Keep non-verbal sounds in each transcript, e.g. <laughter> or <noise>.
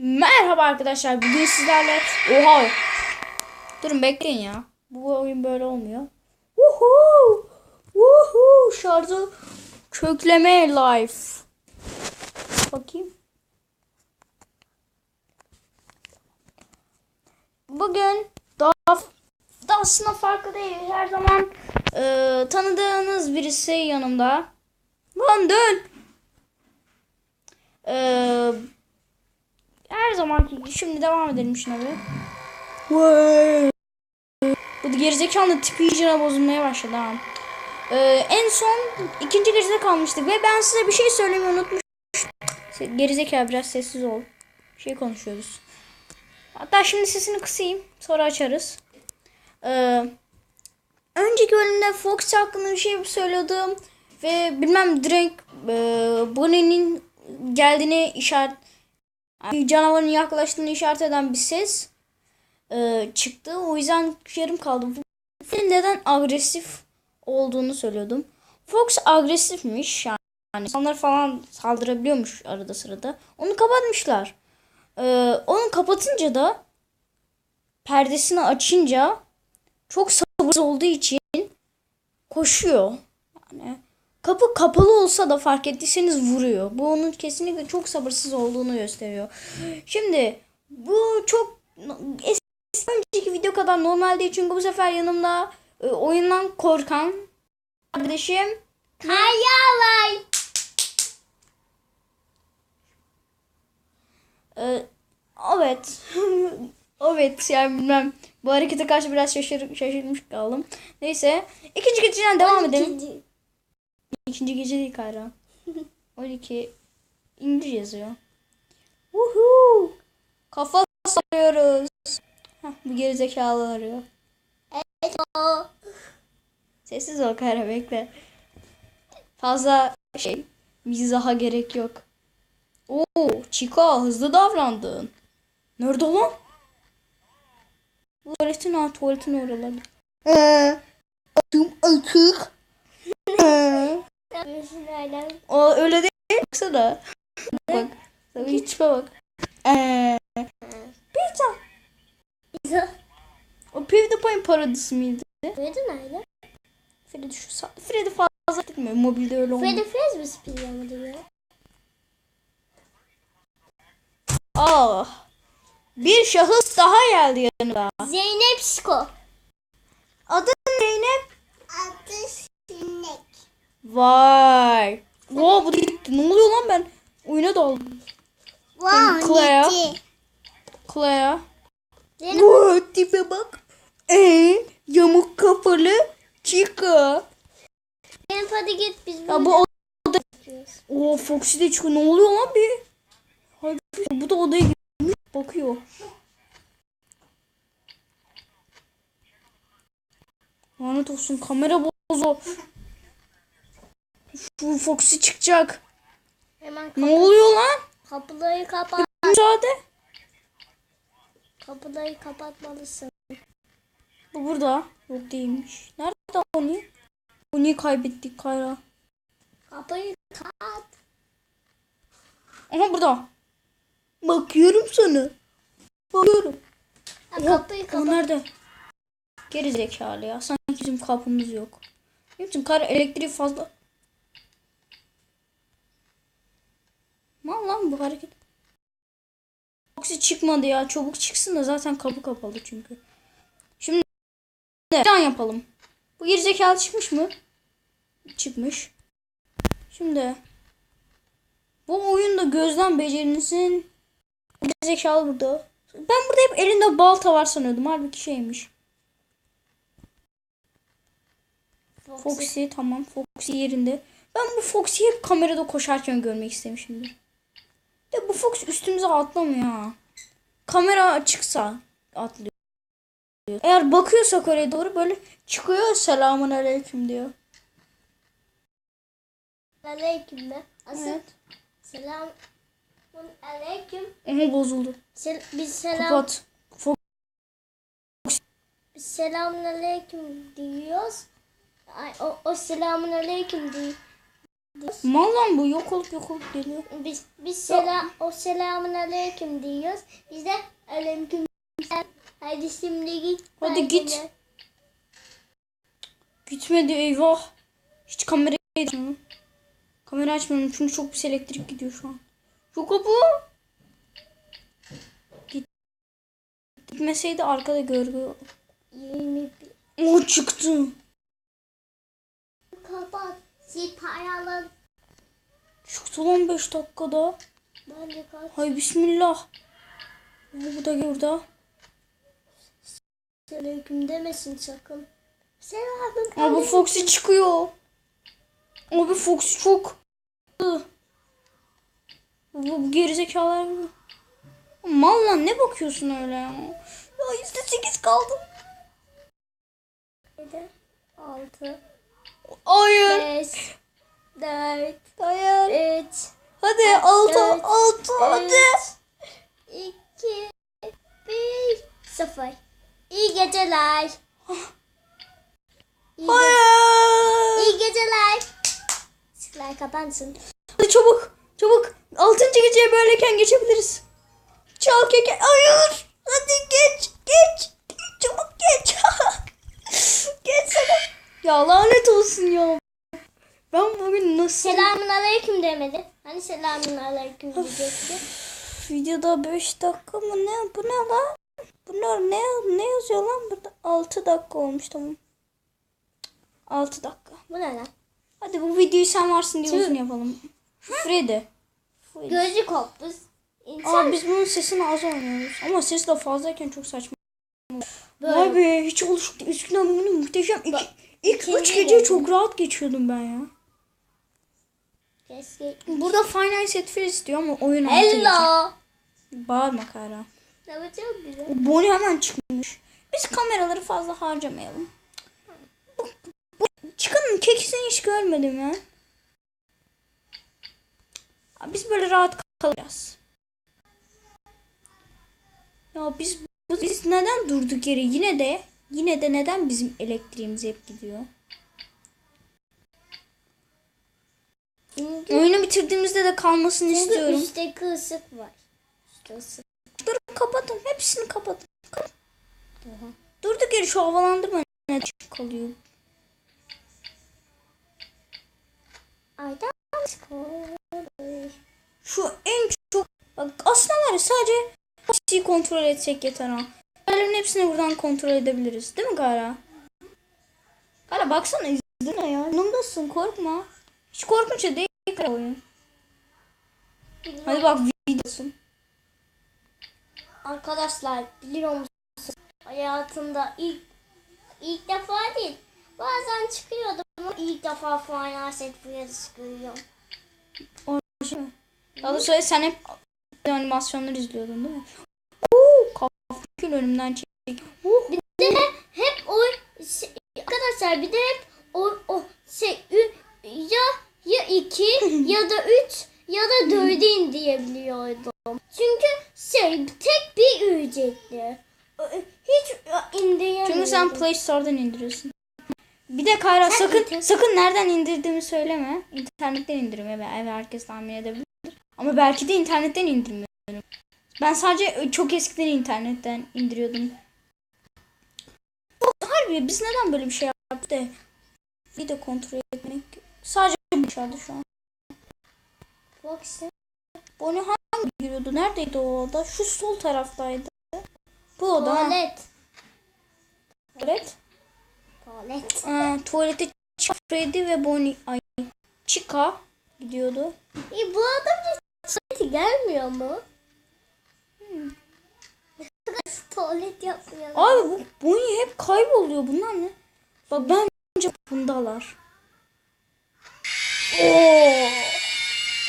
Merhaba arkadaşlar. Bugün sizlerle Oha. Durun bekleyin ya. Bu oyun böyle olmuyor. Woohoo! Woohoo! Şarjı kökleme life. Bakayım. Bugün daha da aslında farklı değil. Her zaman e, tanıdığınız birisi yanımda. Lan dön. Eee her zamanki gibi şimdi devam edelim şuna bir. Bu gerizekalı tipi iyicene bozulmaya başladı ha. Ee, en son ikinci gecede kalmıştık ve ben size bir şey söylemeyi unutmuşum. Gerizekalı biraz sessiz ol. Şey konuşuyoruz. Hatta şimdi sesini kısayım. Sonra açarız. Ee, önceki bölümde Fox hakkında bir şey söylüyordum. Ve bilmem direkt e, Bonnie'nin geldiğini işaret canavarın yaklaştığını işaret eden bir ses e, çıktı. O yüzden yarım kaldım. Filin neden agresif olduğunu söylüyordum. Fox agresifmiş yani. insanlar falan saldırabiliyormuş arada sırada. Onu kapatmışlar. E, onu kapatınca da perdesini açınca çok sabırsız olduğu için koşuyor. Yani Kapı kapalı olsa da fark ettiyseniz vuruyor. Bu onun kesinlikle çok sabırsız olduğunu gösteriyor. Şimdi bu çok eski önceki video kadar normal değil çünkü bu sefer yanımda e, oyundan korkan kardeşim Hayalay. e, evet <laughs> evet yani bilmem bu harekete karşı biraz şaşır, şaşırmış kaldım. Neyse ikinci geceden devam edelim. İkinci. Gece değil Kayra. 12 İngilizce yazıyor. Woohoo! Kafa sallıyoruz. Heh, bu gerizekalı arıyor. Evet o. Sessiz ol Kayra bekle. Fazla şey mizaha gerek yok. Oo, Chica hızlı davrandın. Nerede lan? Tuvaletin ha tuvaletin oralarda. Eee. Adım açık. O öyle değil. Baksana. bak. Tabii hiç bak. Eee. Pizza. Bize. O PewDiePie'in parodisi miydi? Neden öyle? Freddy şu sa- Freddy fazla gitmiyor. Mobilde öyle olmuyor. Freddy Fazbear spiyer mı diyor? Ah. Bir şahıs daha geldi yanıma. Zeynep Şiko. Adı Zeynep. Sinek. Vay. Oo bu da gitti. Ne oluyor lan ben? Oyuna daldım. Wow, Claire. gitti. Claire. Zeynep Vay tipe bak. Ee, yamuk kafalı Chica. Zeynep hadi git biz Ya bu yapıyoruz. Oo Foxy de çıkıyor. Ne oluyor lan bir? Hadi bu da odaya girmiş bakıyor. Lanet olsun kamera bozu. Şu Foxy çıkacak. Hemen Ne oluyor lan? kapıları kapat. Müsaade. Kapıları kapatmalısın. Bu burada. Yok değilmiş. Nerede Oni? Oni'yi kaybettik Kayra. Kapıyı kapat. Aha burada. Bakıyorum sana. Bakıyorum. Ha, kapıyı kapat. nerede? Geri zekalı ya. Sanki bizim kapımız yok. Biliyor musun? Kar elektriği fazla. Mal lan bu hareket. Foxy çıkmadı ya. Çabuk çıksın da zaten kapı kapalı çünkü. Şimdi plan yapalım. Bu geri zekalı çıkmış mı? Çıkmış. Şimdi bu oyunda gözlem becerinizin geri zekalı burada. Ben burada hep elinde balta var sanıyordum. Halbuki şeymiş. Foxy. Foxy tamam. Foxy yerinde. Ben bu Foxy'yi hep kamerada koşarken görmek istemişimdir. De bu Fox üstümüze atlamıyor ha. Kamera açıksa atlıyor. Eğer bakıyorsak oraya doğru böyle çıkıyor selamun aleyküm diyor. Aleyküm de. Asıl Evet. selam. Aleyküm. Ama bozuldu. Sel biz selam. Kapat. Fox Biz selamun aleyküm diyoruz. Ay, o, o selamun aleyküm Mal lan bu yok olup yok olup geliyor. Biz biz selam o selamun aleyküm diyoruz. Biz de aleyküm selam. Hadi şimdi git. Hadi bence git. Gitmedi eyvah. Hiç kamerayı açmıyorum. Kamera açmıyorum çünkü çok pis elektrik gidiyor şu an. Şu kapı. Git. Gitmeseydi arkada görgü. 21. O çıktı. Kapat. Sil paralı. Çıktı lan 5 dakikada. Bence kapat. Hay bismillah. Aa, Bu da burada. Aleyküm demesin sakın. Selamun Abi. Foxy çıkıyor. Abi Foxy çok. Bu gerizekalılar gibi. Mal lan ne bakıyorsun öyle ya? Ya yüzde sekiz kaldım. 7, 6, Hayır. 5, 4, Hayır. 3, Hadi altı Evet. altı hadi. 2, 1, 0. İyi geceler. İyi, ge- Hayır. iyi geceler. Sıklar kapansın. Hadi çabuk çabuk. Altıncı geceye böyleyken geçebiliriz. Çal keke. Hayır. Hadi geç geç. Çabuk geç. <laughs> geç sana. Ya lanet olsun ya. Ben bugün nasıl... Selamun aleyküm demedi. Hani selamun aleyküm diyecekti. Videoda 5 dakika mı ne? Bu ne lan? Bunlar ne, ne yazıyor lan burada? 6 dakika olmuş tamam. 6 dakika. Bu ne lan? Hadi bu videoyu sen varsın diye Tüh. uzun yapalım. Freddy. Gözü kopmuş. İnsan Aa biz bunun sesini az oynuyoruz. Ama ses de fazlayken çok saçma. böyle. Abi hiç oluşuk değil. Üsküdar bunu muhteşem. İlk, ilk ikinci 3 gece gece. çok rahat geçiyordum ben ya. Keşke. Burada Final Set Free istiyor ama oyun altı. Hello. Bağırma Kara. Ne bu çok güzel. Bonnie hemen çıkmış. Biz kameraları fazla harcamayalım. Bu, bu çıkanın kekisini hiç görmedim ya. Biz böyle rahat kalacağız. Ya biz biz neden durduk yere yine de yine de neden bizim elektriğimiz hep gidiyor? Çünkü, Oyunu bitirdiğimizde de kalmasını çünkü istiyorum. üstteki ısık var. Üstte ısık. Dur kapatın. Hepsini kapatın. Kapat. Durduk yere şu havalandırma ne çık kalıyor. Çıkıyor. Şu en çok bak aslında var ya sadece Foxy'yi kontrol etsek yeter ha. Diğerlerin hepsini buradan kontrol edebiliriz. Değil mi Gara? Gara baksana izleme ya. Yanımdasın korkma. Hiç korkunç da değil Gara oyun. Hadi bak videosun. Arkadaşlar biliyor musunuz? Hayatımda ilk ilk defa değil. Bazen çıkıyordum ama ilk defa Final Set Free'ye çıkıyorum. Daha da söyle sen hep animasyonları izliyordun değil mi? Kafkül önümden çek. Uh, Bir de hep o şey- arkadaşlar bir de hep o o şey ya ya iki <laughs> ya da üç ya da dörde indirebiliyordum. Çünkü şey tek bir ücretli. Hiç indiremiyordum. Çünkü sen Play Store'dan indiriyorsun. Bir de Kayra Sen sakın inter- sakın nereden indirdiğimi söyleme. İnternetten indirme. Evet, evet herkes tahmin edebilir. Ama belki de internetten indirmiyorum. Ben sadece çok eskiden internetten indiriyordum. Harbi biz neden böyle bir şey yaptık da bir de kontrol etmek. Sadece dışarıda şu an. Foxy. Bonnie hangi giriyordu? Neredeydi o oda? Şu sol taraftaydı. Bu oda. Tuvalet. Evet. Tuvalet. Aa, tuvalete Freddy ve Bonnie ay Chica gidiyordu. E, bu adam da tuvalete gelmiyor mu? Tuvalet yapmıyor. Abi bu Bonnie hep kayboluyor. Bunlar ne? Bak bence bundalar. Oo.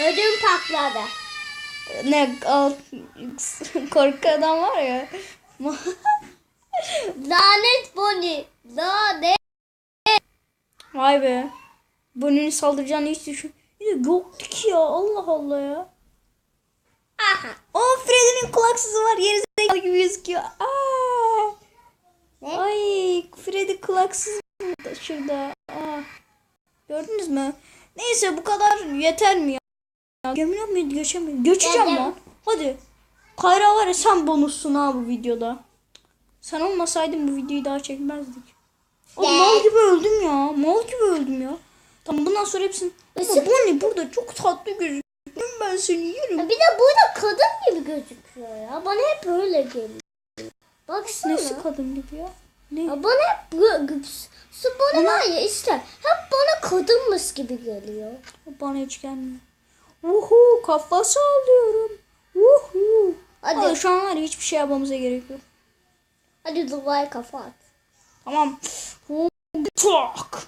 Ödüm patladı. Ne al korku adam var ya. Lanet Bonnie. Lanet. Vay be. Bonnie'nin saldıracağını hiç düşün. Yoktu ki ya Allah Allah ya. Aha. O Freddy'nin kulaksızı var. Yeri zekalı gibi gözüküyor. Aa. Ne? Ay Freddy kulaksız burada şurada. Aa. Gördünüz mü? Neyse bu kadar yeter mi ya? Mi geçemiyorum. Geçeceğim Gel, lan. Hadi. Kayra var ya sen bonussun ha bu videoda. Sen olmasaydın bu videoyu daha çekmezdik. O mal gibi öldüm ya. Mal gibi öldüm ya. Tamam bundan sonra hepsini... Ama Bonnie burada çok tatlı gözüküyor. Seni yerim. Bir de burada kadın gibi gözüküyor ya. Bana hep öyle geliyor. Baksana. Nesi kadın gibi ya? Ne? Ya bana hep su bana var ya işte hep bana kadınmış gibi geliyor. Bana hiç gelmiyor. Uhu kafa sallıyorum. Uhu. Hadi. Hadi. şu an var ya hiçbir şey yapmamıza gerek yok. Hadi duvara kafa at. Tamam. Tak.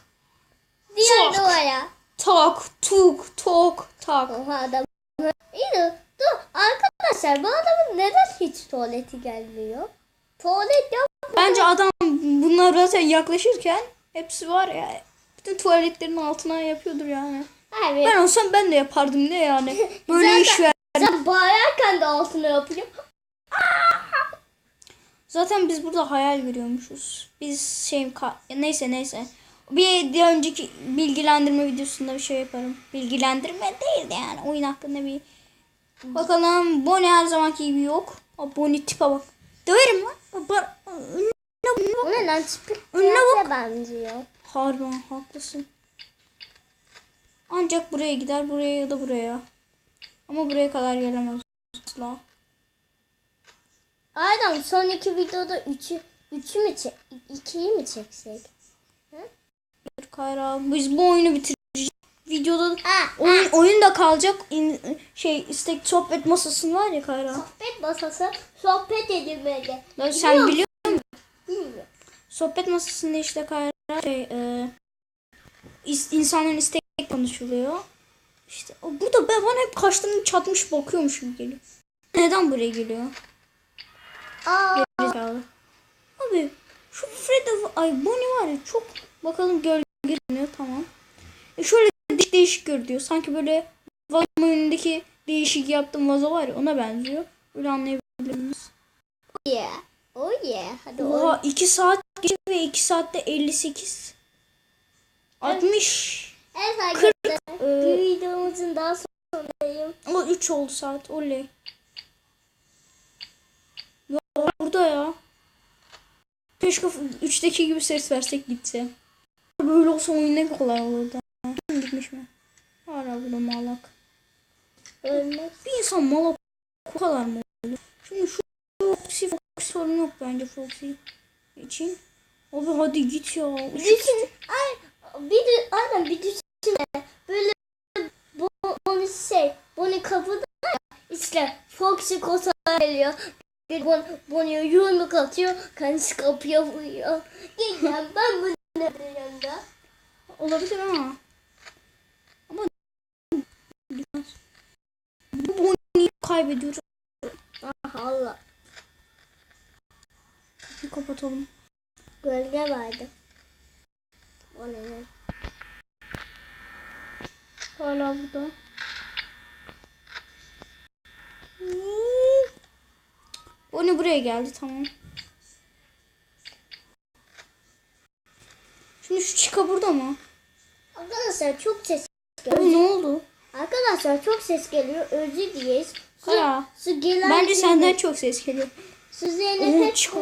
Diğer duvara. Tak. Tuk. Tok. Tak. Oha adam. Arkadaşlar bu adamın neden hiç tuvaleti gelmiyor? Tuvalet yok. Bence adam bunlar zaten yaklaşırken hepsi var ya. Bütün tuvaletlerin altına yapıyordur yani. Evet. Ben olsam ben de yapardım ne yani. Böyle Zaten- iş ver. Sen bağırırken de altına yapıyor. Zaten biz burada hayal görüyormuşuz. Biz şey neyse neyse. Bir önceki bilgilendirme videosunda bir şey yaparım. Bilgilendirme değil de yani oyun hakkında bir bakalım. Bonnie her zamanki gibi yok. O Bonnie tipe bak. Döverim lan. Ba- Önüne bak. O ne lan tipik Önüne kıyafete benziyor. Harbiden haklısın. Ancak buraya gider buraya ya da buraya. Ama buraya kadar gelemez asla. Aynen son iki videoda üçü, üçü mü çek, ikiyi mi çeksek? Kayra biz bu oyunu bitireceğiz. Videoda Ha, oyun, oyun da kalacak. İn- şey istek sohbet masasın var ya Kayra. sohbet masası sohbet edilmeli. Lan sen biliyor Bilmiyorum. Sohbet masasında işte Kayra şey e, is- insanların istek konuşuluyor. İşte o burada ben bana hep kaşlarını çatmış bakıyormuş gibi geliyor. Neden buraya geliyor? Aa, Gerizekalı. Abi şu Fred ay Bonnie var ya çok bakalım gölge görünüyor tamam. E şöyle değişik değişik görünüyor. Sanki böyle vazonun önündeki değişik yaptığım vazo var ya ona benziyor. Öyle anlayabilirsiniz. yeah. Oh yeah. Hadi. Oha 2 saat geçti ve 2 saatte 58 60 Evet arkadaşlar. Bu e, videomuzun daha sonundayım. o 3 oldu saat oley. Ya burada ya. Keşke 3'teki gibi ses versek gitse. Böyle olsa oyun ne kolay olurdu. Hala burada malak. Ölmek. Bir insan malak kadar mı oluyor? Şimdi şu Foxy, Foxy sorun yok bence Foxy için. Abi hadi git ya. Düşün. Ay, bir de aynen bir düşünsene. Böyle bu, bunu şey, bunu kapıda işte Foxy kota geliyor. Bir bon, Bonnie yumruk atıyor. Kendisi kapıya vuruyor. Gideceğim ben bunu yanında. Olabilir ama. Ama bu Bonnie'yi kaybediyoruz. Ah Allah. Bir kapatalım. Gölge vardı. O ne? Hala burada. Bonnie buraya geldi tamam. Şimdi şu Chica burada mı? Arkadaşlar çok ses Abi ne oldu? Arkadaşlar çok ses geliyor. Özür dileriz. Su, Kara. su gelen Bence gibi- senden çok ses geliyor. Su Zeynep hep... Chica.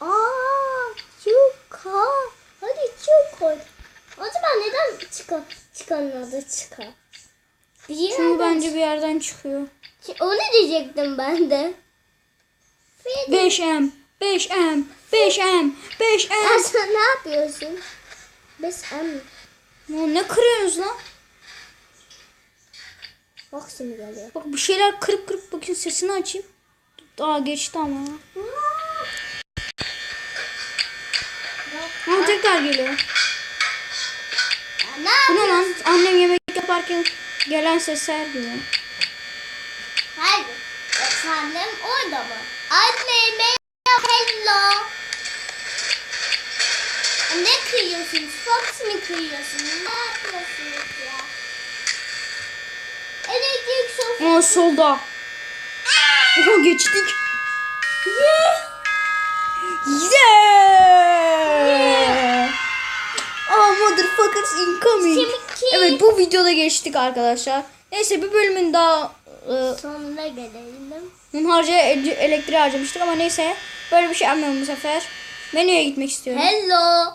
Aa, Çuka. Hadi Çuka. Acaba neden Çuka? Çuka'nın adı Çuka. Bir Çünkü yerden- bence bir yerden çıkıyor. Onu diyecektim ben de. Bir de- 5M, 5M, 5M, 5M. Ya sen ne yapıyorsun? Biz em. Ya ne kırıyorsunuz lan? Bak şimdi geliyor. Bak bir şeyler kırıp kırıp bakın sesini açayım. Daha geçti ama. Ha tekrar geliyor. Ya ne Bu ne lan? Annem yemek yaparken gelen sesler gibi. Hayır. Efendim orada mı? Anne merhaba hello. Ne kıyıyorsunuz? Fox mi kıyıyorsunuz? Ne yapıyorsunuz ya? Elektrik sofu. Aa solda. Oha geçtik. Yeah! Oh motherfuckers incoming. Kemik iki. Evet bu videoda geçtik arkadaşlar. Neyse bir bölümün daha e, Sonuna gelelim. Hunharca ele- elektriği harcamıştık ama neyse. Böyle bir şey yapmayalım bu sefer. Menüye gitmek istiyorum. Hello.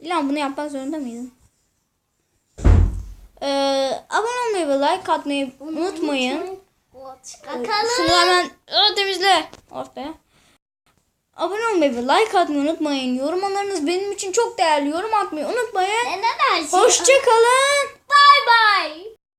İlan bunu yapmak zorunda mıydın? Ee, abone olmayı ve like atmayı unutmayın. Bakalım. Şunu hemen Aa, temizle. Oh be. Abone olmayı ve like atmayı unutmayın. Yorumlarınız benim için çok değerli. Yorum atmayı unutmayın. Dersin? Hoşçakalın. Bye bye.